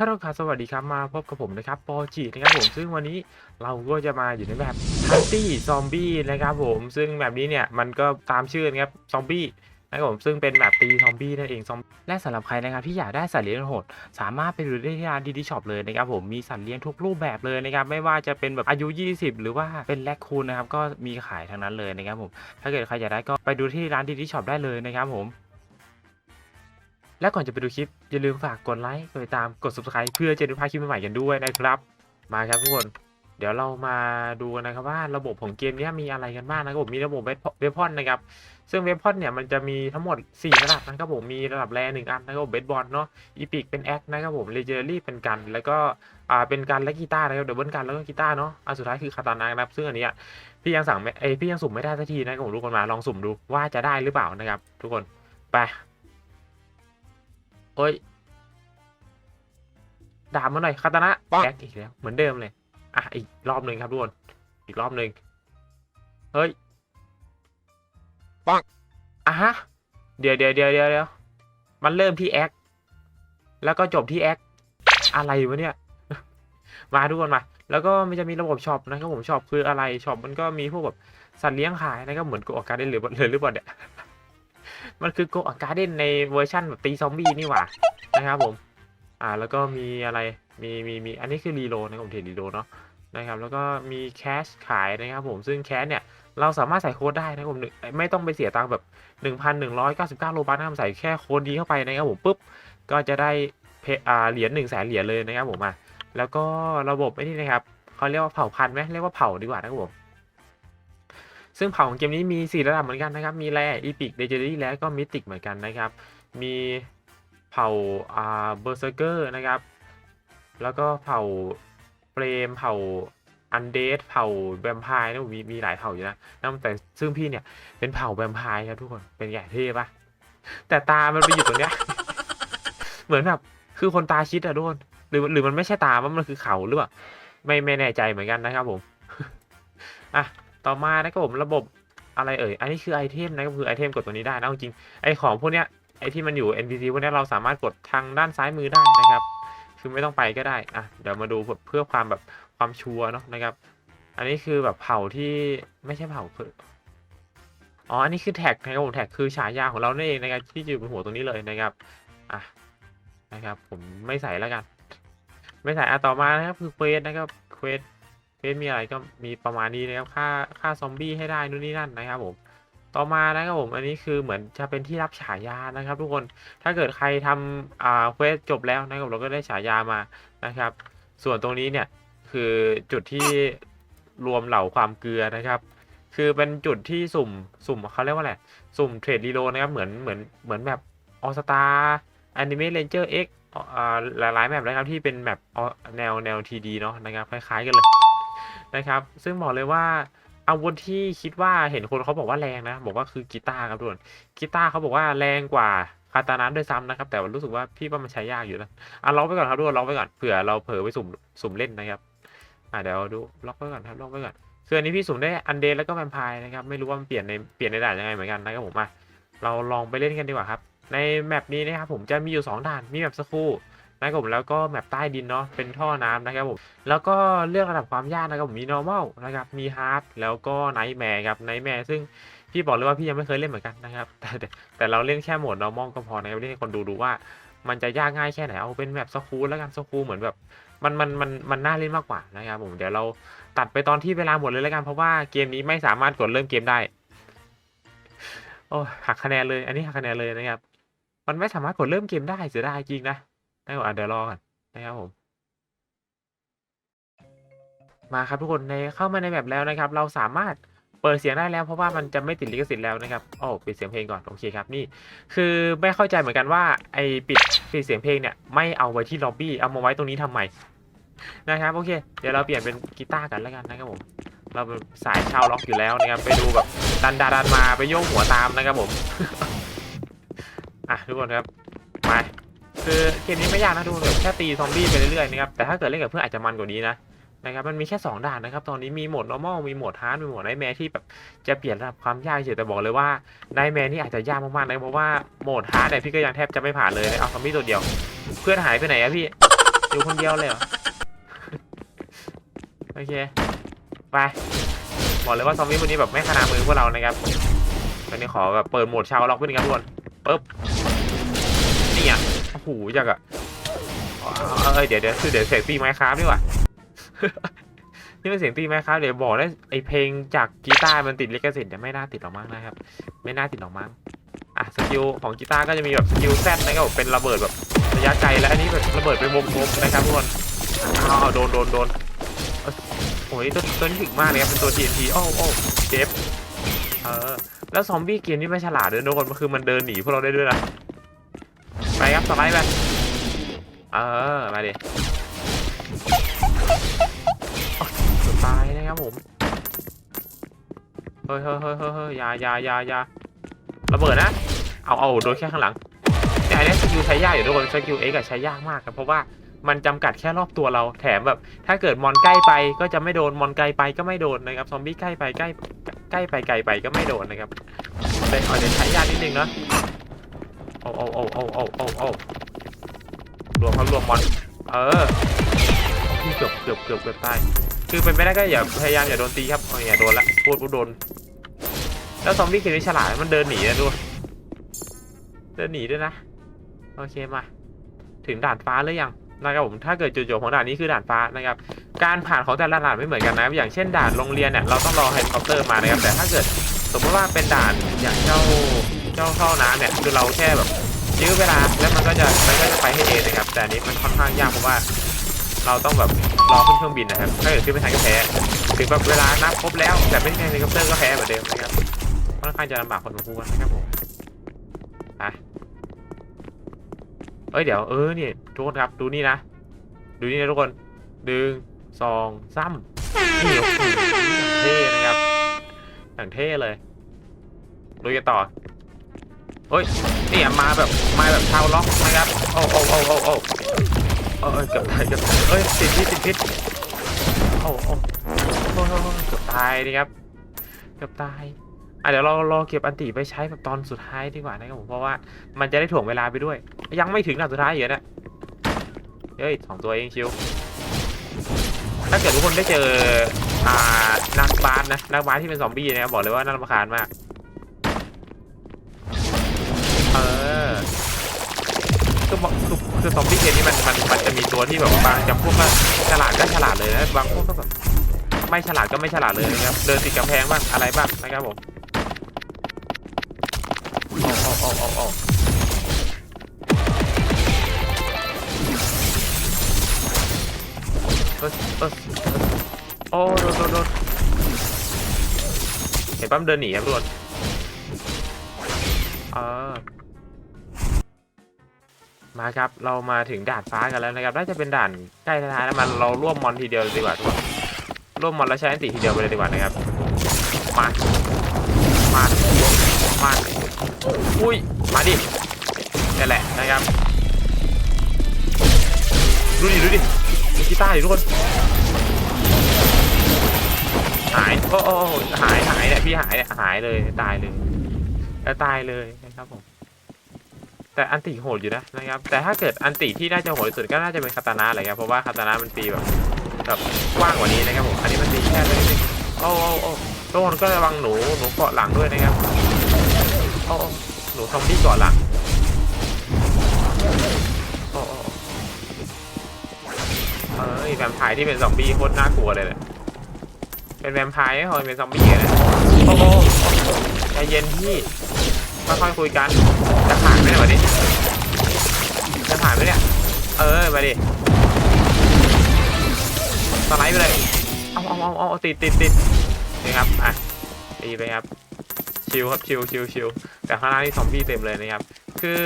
ฮัลโหลครับสวัสดีครับมาพบกับผมนะครับปอจินะครับผมซึ่งวันนี้เราก็จะมาอยู่ในแบบฮันตี้ซอมบี้นะครับผมซึ่งแบบนี้เนี่ยมันก็ตามชื่อนะครับซอมบี้นะครับผมซึ่งเป็นแบบตีซอมบี้นั่นเองซอมและสำหรับใครนะครับที่อยากได้สัตว์เลี้ยงโหด สามารถไปดูได้ที่ร้านดีดีช็อปเลยนะครับผมมีสัตว์เลี้ยงทุกรูปแบบเลยนะครับไม่ว่าจะเป็นแบบอายุ 20 หรือว่าเป็นแลคคูนนะครับก็มีขายทั้งนั้นเลยนะครับผมถ้าเกิดใครอยากได้ก็ไปดูที่ร้านดีดีช็อปได้เลยนะครับผม และก่อนจะไปดูคลิป อย่าลืมฝากกดไลค์กดติดตามกด subscribe เพื่อจะได้พลาดคลิปใหม่ๆกันด้วยนะครับ มาครับทุกคน เดี๋ยวเรามาดูกันนะครับว่าระบบของเกมนี้มีอะไรกันบ้างนะครับผมมีระบบเวพอนนะครับ ซึ่งเวพอนเนี่ยมันจะมีทั้งหมด 4 ระดับนะครับผมมีระดับแรหนึ่งอันนะครับผมเบสบอลเนาะอีพิกเป็นแอคนะครับผมเลเจอรี่เป็นกันแล้วก็อ่าเป็นกันและกีตาร์นะครับเดบเบิลกันแล้วก็กีตาร์เนาะอันสุดท้ายคือคาตานะนะครับซึ่งอันนี้พี่ยังสั่งไม่เอพี่ยังสุ่มไม่ได้สักทีนะครับผมทุกคนมาลองสุ่มดูว่าจะได้หรือเปล่านะครับ ทุกคนไป เอ้ยด่ามาหน่อยคาตานะปังแอคอีกแล้ว เหมือนเดิมเลย อะ อีกรอบหนึ่งครับทุกคน อีกรอบหนึ่งเฮ้ยปังอะฮะ เดี๋ยวเดี๋ยวเดี๋ยวเดี๋ยวเดี๋ยวมันเริ่มที่แอค แล้วก็จบที่แอค อะไรวะเนี่ย มาทุกคนมา แล้วก็มันจะมีระบบช็อปนะครับผมช็อปคืออะไรช็อปมันก็มีพวกแบบสัตว์เลี้ยงขายนะครับเหมือนโกอาการ์เดนหรือหรือหรือเปล่าเนี่ย มันคือโกอาการ์เดนในเวอร์ชั่นแบบตีซอมบี้นี่หว่านะครับผม อ่าแล้วก็มีอะไรมีมีมีอันนี้คือรีโลนะครับผมเทรดรีโลเนาะนะครับแล้วก็มีแคชขายนะครับผมซึ่งแคชเนี่ยเราสามารถใส่โค้ดได้นะครับผมไม่ต้องไปเสียตังค์แบบ 1,199 โลบัคนะครับใส่แค่โค้ดนี้เข้าไปนะครับผมปุ๊บก็จะได้เหรียญ1 0 0 0 0แสนเหรียญเลยนะครับผมอะแล้วก็ระบบไอ้นี่นะครับเขาเรียกว่าเผ่าพันธุ์ไหมเรียกว่าเผ่าดีกว่านะครับผม ซึ่งเผ่าของเกมนี้มี 4 ระดับเหมือนกันนะครับ มีแร่อีพิกเดเจอรี่และก็มิติกเหมือนกันนะครับ มีเผ่าอ่าเบอร์เซอร์เกอร์นะครับ แล้วก็เผ่าเฟรมเผ่าอันเดสเผ่าแวมไพร์นะมมีมีหลายเผ่าอยู่นะนะแต่ซึ่งพี่เนี่ยเป็นเผ่าแวมไพร์ครับทุกคนเป็นไงเท่ปะแต่ตามันไปอยู่ตรงเนี้ย เหมือนแบบคือคนตาชิดอะทุกคนหรือหรือมันไม่ใช่ตาว่ามันคือเขาหรือเปล่าไม่ไม่แน่ใจเหมือนกันนะครับผมอะ ต่อมานะครับผมระบบอะไรเอ่ย อันนี้คือไอเทมนะครับคือไอเทมกดตัวนี้ได้นะจริงไอของพวกเนี้ยไอที่มันอยู่ NPC พวกเนี้ยเราสามารถกดทางด้านซ้ายมือได้นะครับ คือไม่ต้องไปก็ได้ อะ เดี๋ยวมาดูเพื่อความแบบความชัวร์เนาะนะครับ อันนี้คือแบบเผ่าที่ไม่ใช่เผ่าคืออ๋อ อันนี้คือแท็กนะครับผมแท็กคือฉายาของเรานั่นเองนะครับที่อยู่บนหัวตรงนี้เลยนะครับ อะ นะครับ ผมไม่ใส่แล้วกัน ไม่ใส่อะต่อมานะครับคือเควสนะครับ เควส เควสมีอะไรก็มีประมาณนี้นะครับค่าค่าซอมบี้ให้ได้นู่นนี่นั่นนะครับผมต่อมานะครับผมอันนี้คือเหมือนจะเป็นที่รับฉายานะครับ ทุกคนถ้าเกิดใครทำอ่าเควสจบแล้วนะครับเราก็ได้ฉายามานะครับ ส่วนตรงนี้เนี่ยคือจุดที่รวมเหล่าความเกลือนะครับ คือเป็นจุดที่สุ่มสุ่มเขาเรียกว่าอะไรสุ่มเทรดรีโลนะครับเหมือนเหมือนเหมือนแบบออสตาแอนิเมะเรนเจอร์เอ็กอ่าหลายๆแบบนะครับที่เป็นแบบแนวแนวทีดีเนาะนะครับคล้ายๆกันเลย นะครับ ซึ่งบอกเลยว่าอาวุธที่คิดว่าเห็นคนเขาบอกว่าแรงนะ บอกว่าคือกีตาร์ครับทุกคนกีตาร์เขาบอกว่าแรงกว่าคาตานะด้วยซ้ำนะครับ แต่ว่ารู้สึกว่าพี่ว่ามันใช้ยากอยู่นะอะล็อกไว้ก่อนครับทุกคนล็อกไว้ก่อนเผื่อเราเผลอไปสุ่มสุ่มเล่นนะครับอะเดี๋ยวดูล็อกไว้ก่อนครับล็อกไว้ก่อนคืออันนี้พี่สุ่มได้อันเดนแล้วก็แวมไพร์นะครับไม่รู้ว่ามันเปลี่ยนในเปลี่ยนในด่านยังไงเหมือนกันนะครับผมมาเราลองไปเล่นกันดีกว่าครับ ในแมปนี้นะครับผมจะมีอยู่ 2 ด่านมีแมปสคู นะครับผมแล้วก็แมปใต้ดินเนาะเป็นท่อน้ำนะครับผมแล้วก็เลือกระดับความยากนะครับผมมี normal นะครับมี hard แล้วก็ nightmare ครับ nightmare ซึ่งพี่บอกเลยว่าพี่ยังไม่เคยเล่นเหมือนกันนะครับแต่แต่เราเล่นแค่โหมด normal ก็พอนะครับเล่นให้คนดูดูว่ามันจะยากง่ายแค่ไหนเอาเป็นแบบสคูแล้วกันสคูเหมือนแบบมันมันมันมันน่าเล่นมากกว่านะครับผมเดี๋ยวเราตัดไปตอนที่เวลาหมดเลยแล้วกันเพราะว่าเกมนี้ไม่สามารถกดเริ่มเกมได้โอ้หักคะแนนเลย อันนี้หักคะแนนเลยนะครับ มันไม่สามารถกดเริ่มเกมได้เสียดายจริงนะ นะครับอะเดี๋ยวรอก่อนนะครับผม มาครับทุกคนในเข้ามาในแบบแล้วนะครับ เราสามารถเปิดเสียงได้แล้วเพราะว่ามันจะไม่ติดลิขสิทธิ์แล้วนะครับโอ้ปิดเสียงเพลงก่อนโอเคครับนี่ คือไม่เข้าใจเหมือนกันว่าไอปิดปิดเสียงเพลงเนี่ยไม่เอาไว้ที่ล็อบบี้เอามาไว้ตรงนี้ทำไมนะครับโอเค เดี๋ยวเราเปลี่ยนเป็นกีตาร์กันแล้วกันนะครับผมเราเป็นสายชาวล็อกอยู่แล้วนะครับไปดูแบบดันดาดันมาไปโยกหัวตามนะครับผมอะทุกคนครับมา คือเกมนี้ไม่ยากนะทุกคนแบบแค่ตีซอมบี้ไปเรื่อยๆนะครับแต่ถ้าเกิดเล่นกับเพื่อนอาจจะมันกว่านี้นะนะครับมันมีแค่ 2 ด่านนะครับ ตอนนี้มีโหมด normal มีโหมด hard มีโหมดไนแมร์ที่แบบจะเปลี่ยนระดับความยากเฉยแต่บอกเลยว่าไนแมร์นี่อาจจะยากมากๆนะเพราะว่าโหมด hard เนี่ยพี่ก็ยังแทบจะไม่ผ่านเลยนะเอาซอมบี้ตัวเดียว เพื่อนหายไปไหนอะพี่อยู่คนเดียวเลยเหรอโอเคไปบอกเลยว่าซอมบี้วันนี้แบบไม่ขนามือพวกเรานะครับตอนนี้ขอแบบเปิดโหมดชาวล็อกขึ้นครับทุกคนปึ๊บ หจักอะเอ้ยเดี๋ยวเดี๋ยวคือเดี๋ยวเสียงตีไมค์ครับดีกว่านี่เป็นเสียงตีไมค์ครับเดี๋ยวบอกได้ไอเพลงจากกีตาร์มันติดลิขสิทธิ์เนี่ยไม่น่าติดหรอกมั้งนะครับ ไม่น่าติดหรอกมั้งอะสกิลของกีตาร์ก็จะมีแบบสกิลแซดนะครับเป็นระเบิดแบบระยะไกลและอันนี้แบบระเบิดเป็นวงกลมนะครับทุกคนอ้าวโดนโดนโดนโอ้ยตัวตัวนี้ถึงมากเลยครับเป็นตัว TNT โอ้โอ้เจ็บเออแล้วซอมบี้เกมนี่ไม่ฉลาดด้วยทุกคนมันคือมันเดินหนีพวกเราได้ด้วยนะ ไปครับสไลด์ไปเออมาดิตายนะครับผมเฮ้ยเฮ้ยเฮ้ยเฮ้ยเฮ้ยยายายายาระเบิดนะเอาเอาโดนแค่ข้างหลังแต่อันนี้สกิลใช้ยากอยู่ทุกคนสกิลเอ็กใช้ยากมากครับเพราะว่ามันจำกัดแค่รอบตัวเราแถมแบบ ถ้าเกิดมอนใกล้ไปก็จะไม่โดนมอนไกลไปก็ไม่โดนนะครับซอมบี้ใกล้ไปใกล้ใกล้ไปไกลไปก็ไม่โดนนะครับเป็นอาจจะใช้ยากนิดนึงเนาะ โอ้โอ้โอ้โอ้โอ้โอ้โอ้รวมครับรวมมอน เออพี่เกือบเกือบเกือบเกือบตาย คือเป็นไปได้ก็อย่าพยายามอย่าโดนตีครับเอาอย่าโดนละพูดพูดโดน แล้วซอมบี้คือฉลาดมันเดินหนีนะดูเดินหนีด้วยนะ โอเคมา ถึงด่านฟ้าหรือยังนะครับผม ถ้าเกิดจุดจบของด่านนี้คือด่านฟ้านะครับ การผ่านของแต่ละด่านไม่เหมือนกันนะ อย่างเช่นด่านโรงเรียนเนี่ยเราต้องรอเฮลิคอปเตอร์มานะครับ แต่ถ้าเกิดสมมติว่าเป็นด่านอย่างเจ้า เจ้าท่อน้ำเนี่ยคือเราแค่แบบยื้อเวลาแล้วมันก็จะมันก็จะไปให้เองนะครับ แต่อันนี้มันค่อนข้างยากเพราะว่า เราต้องแบบรอขึ้นเครื่องบินนะครับถ้าเกิดขึ้นไม่ทันก็แพ้ถึงแบบเวลานับครบแล้วแต่ไม่ใช่เฮลิคอปเตอร์ก็แพ้เหมือนเดิมนะครับค่อนข้างจะลำบากพอสมควรนะครับผมไปเอ้ยเดี๋ยวเออนี่ทุกคนครับดูนี่นะดูนี่นะทุกคนหนึ่งสองสามนี่โอ้โหเท่นะครับอย่างเท่เลยดูกันต่อ เฮ้ยนี่อะมาแบบมาแบบชาวล็อกนะครับโอ้โอ้โอ้โอ้โอ้เอ้ยเกือบตายเกือบตายเอ้ยติดพิษติดพิษโอ้โอ้โอ้โอ้เกือบตายนะครับเกือบตายอะเดี๋ยวเรารอเก็บอันติไปใช้แบบตอนสุดท้ายดีกว่านะครับผมเพราะว่ามันจะได้ถ่วงเวลาไปด้วย ยังไม่ถึงด่านสุดท้ายอยู่นะเฮ้ยสองตัวเองชิวถ้าเกิดทุกคนได้เจออ่านักบาสนะนักบาสที่เป็นซอมบี้นะครับบอกเลยว่าน่ารำคาญมาก คือบคือคือซอมบี้เกมนี้มันมันมันจะมีตัวที่แบบบางจำพวกก็ฉลาดก็ฉลาดเลยนะบางพวกก็แบบไม่ฉลาดก็ไม่ฉลาดเลยนะครับเดินติดกำแพงบ้างอะไรบ้างนะครับผมโอ้โอ้โอ้โอ้โอ้เออเออโอ้โดนโดนโดนเห็นปั๊มเดินหนีครับทุกคนเออ มาครับ เรามาถึงด่านฟ้ากันแล้วนะครับ น่าจะเป็นด่านใกล้ท้ายๆแล้วมันเราร่วมมอนทีเดียวเลยดีกว่าทุกคนร่วมมอนแล้วใช้อันติทีเดียวไปเลยดีกว่านะครับ มา มา มา อุ้ย มาดินี่แหละนะครับ ดูดิดูดิมีกีตาร์อยู่ทุกคน หาย โอ้โอ้โอ้หายหายเนี่ยพี่หายเนี่ยหายเลยตายเลยแล้วตายเลยนะครับผม แต่อันติโหดอยู่นะนะครับ แต่ถ้าเกิดอันติที่น่าจะโหดสุดก็น่าจะเป็นคาตานะอะไรครับเพราะว่าคาตานะมันตีแบบแบบกว้างกว่านี้นะครับผมอันนี้มันตีแค่เลยนิดโอ้โอ้โอ้ทุกคนก็ระวังหนูหนูเกาะหลังด้วยนะครับโอ้โอ้หนูซอมบี้เกาะหลังโอ้โอ้เอ้ยแวมไพร์ที่เป็นซอมบี้โคตรน่ากลัวเลยแหละเป็นแวมไพร์ไม่พอเป็นซอมบี้เลยโอ้โหใจเย็นพี่ค่อยๆคุยกันจะ ผ่านไหมเนี่ยวะดิจะผ่านไหมเนี่ย เออมาดิสไลด์ไปเลย เอาเอาเอาเอาติดติดติดนี่ครับ อะตีไปครับ ชิวครับ ชิวชิวชิวแต่ข้างล่างนี่ซอมบี้เต็มเลยนะครับ คือ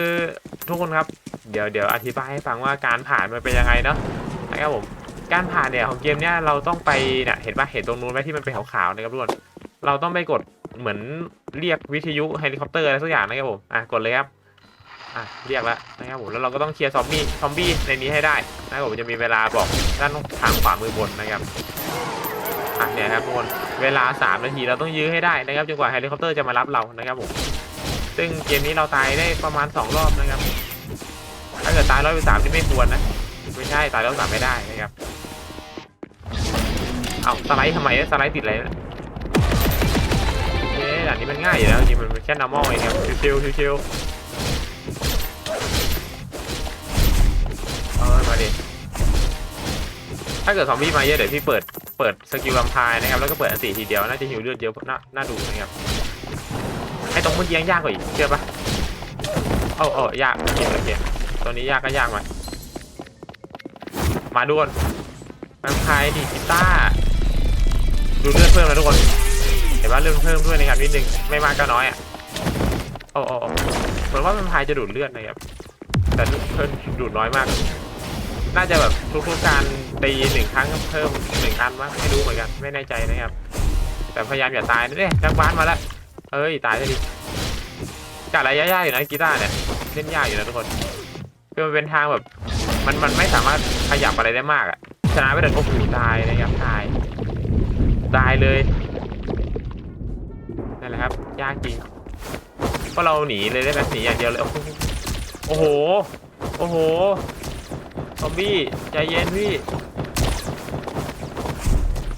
ทุกคนครับ เดี๋ยวเดี๋ยวอธิบายให้ฟังว่าการผ่านมันเป็นยังไงเนาะ นะครับผม การผ่านเนี่ยของเกมเนี้ยเราต้องไปเนี่ยเห็นปะเห็นตรงนู้นไหมที่มันเป็นขาวๆนะครับทุกคน เราต้องไปกดเหมือนเรียกวิทยุเฮลิคอปเตอร์อะไรสักอย่างนะครับผม อะกดเลยครับ อะเรียกแล้วนะครับผมแล้วเราก็ต้องเคลียร์ซอมบี้ซอมบี้ในนี้ให้ได้นะครับผมจะมีเวลาบอกด้านทางขวามือบนนะครับอะเนี่ยครับทุกคนเวลา 3 นาทีเราต้องยื้อให้ได้นะครับจนกว่าเฮลิคอปเตอร์จะมารับเรานะครับผมซึ่งเกมนี้เราตายได้ประมาณ 2 รอบนะครับถ้าเกิดตายร้อยไปสามนี่ไม่ควรนะไม่ใช่ตายแล้วสามไม่ได้นะครับเอ้าสไลด์ทำไมสไลด์ติดอะไรเนี่ยเอ๊ะด่านนี้มันง่ายอยู่แล้วจริงมันแค่ normal เองครับชิวๆชิวๆ ถ้าเกิดซอมบี้มาเยอะเดี๋ยวพี่เปิดเปิดสกิลลำพายนะครับแล้วก็เปิดอันติทีเดียวน่าจะหิวเลือดเยอะน่าน่าดูนะครับไอ้ตรงมื่อกี้ยังยากกว่าอีกเชื่อปะโอ้โอ้ยากโอเคโอเคตัวนี้ยากก็ยากมามาด่วนลำพายดีกีตาร์ดูเลือดเพิ่มแล้วทุกคนเห็นว่าเลือดเพิ่มด้วยนะครับนิดนึงไม่มากก็น้อยอะโอ้โอ้เหมือนว่ามันพายจะดูดเลือดนะครับแต่เพิ่มดูดน้อยมาก น่าจะแบบทุกๆการตีหนึ่งครั้งเพิ่มหนึ่งอันมั้งไม่รู้เหมือนกันไม่แน่ใจนะครับ แต่พยายามอย่าตายนะเนี่ยจักรบ้านมาแล้วเอ้ยตายซะดิกัดอะไรยากๆอยู่นะกีตาร์เนี่ยเล่นยากอยู่นะทุกคนคือมันเป็นทางแบบ มันมันไม่สามารถขยับอะไรได้มากอะชนะไปแต่โอ้โหตายนะครับตายตายเลยนั่นแหละครับ ยากจริงเพราะเราหนีเลยได้ไหมหนีอย่างเดียวเลยโอ้โหโอ้โห ซอมบี้ใจเย็นพี่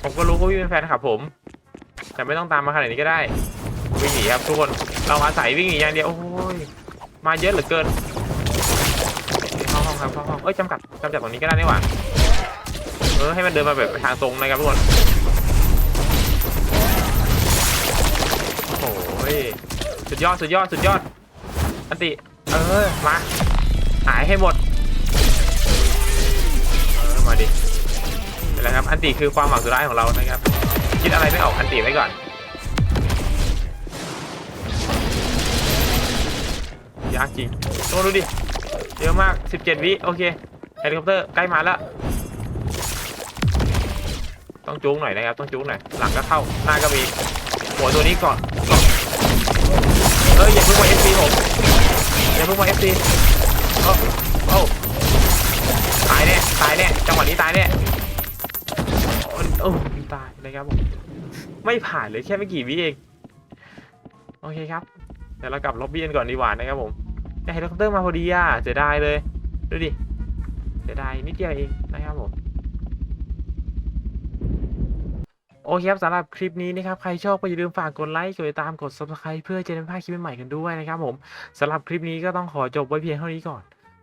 ผมก็รู้ว่าพี่เป็นแฟนคลับผม แต่ไม่ต้องตามมาขนาดนี้ก็ได้ วิ่งหนีครับทุกคน เราอาศัยวิ่งหนีอย่างเดียว โอ้ย มาเยอะเหลือเกินเข้าห้องครับเข้าห้อง เอ้ยจำกัดจำกัดตรงนี้ก็ได้นี่หว่า เออให้มันเดินมาแบบทางตรงนะครับทุกคน โอ้ย สุดยอดสุดยอดสุดยอด อันติ เออ มา หายให้หมด มาดิเป็นไรครับ อันติคือความหวังสุดท้ายของเรานะครับ คิดอะไรไม่ออกอันติไว้ก่อน ยากจริงโอ้ดูดิ เยอะมาก 17 วิ โอเค เฮลิคอปเตอร์ใกล้มาแล้ว ต้องจูงหน่อยนะครับ ต้องจูงหน่อย หลังก็เข้า หน้าก็มี หัวตัวนี้ก่อนก่อนเอ้ยอย่าเพิ่งมา FC ผมอย่าเพิ่งมา FC โอ้โอ้ายแน่ตายแน่จังหวะนี้ตายแน่โอ้โอ้ตายนะครับผมไม่ผ่านเลยแค่ไม่กี่วิเองโอเคครับเดี๋ยวเรากลับล็อบบี้กันก่อนดีกว่านะครับผมแต่เฮลิคอปเตอร์มาพอดีอะเสียดายเลยดูดิเสียดายนิดเดียวเองนะครับผมโอเคครับสำหรับคลิปนี้นะครับใครชอบก็อย่าลืมฝากกดไลค์กดติดตามกด subscribe เพื่อจะได้ไม่พลาดคลิปใหม่กันด้วยนะครับผมสำหรับคลิปนี้ก็ต้องขอจบไว้เพียงเท่านี้ก่อน